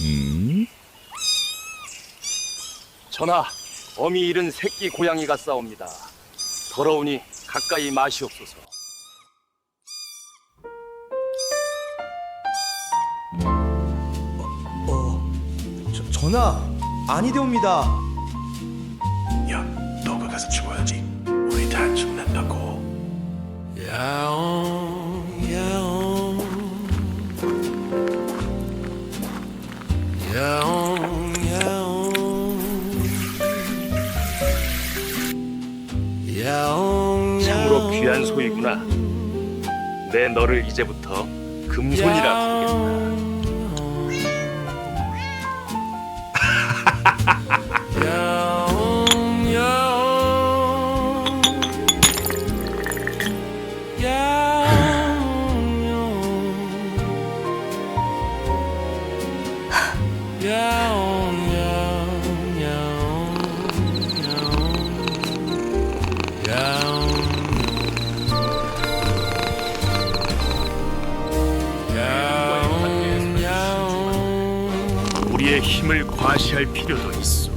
음. 전하, 어미 잃은 새끼 고양이가 싸웁니다. 더러우니 가까이 마시옵소서. 어, 어, 저, 전하 아니되옵니다. 야, 너가 가서 죽어야지. 참으로 귀한 소이구나. 내 너를 이제부터 금손이라 부르겠다. 우리의 힘을 과시할 필요도 있어.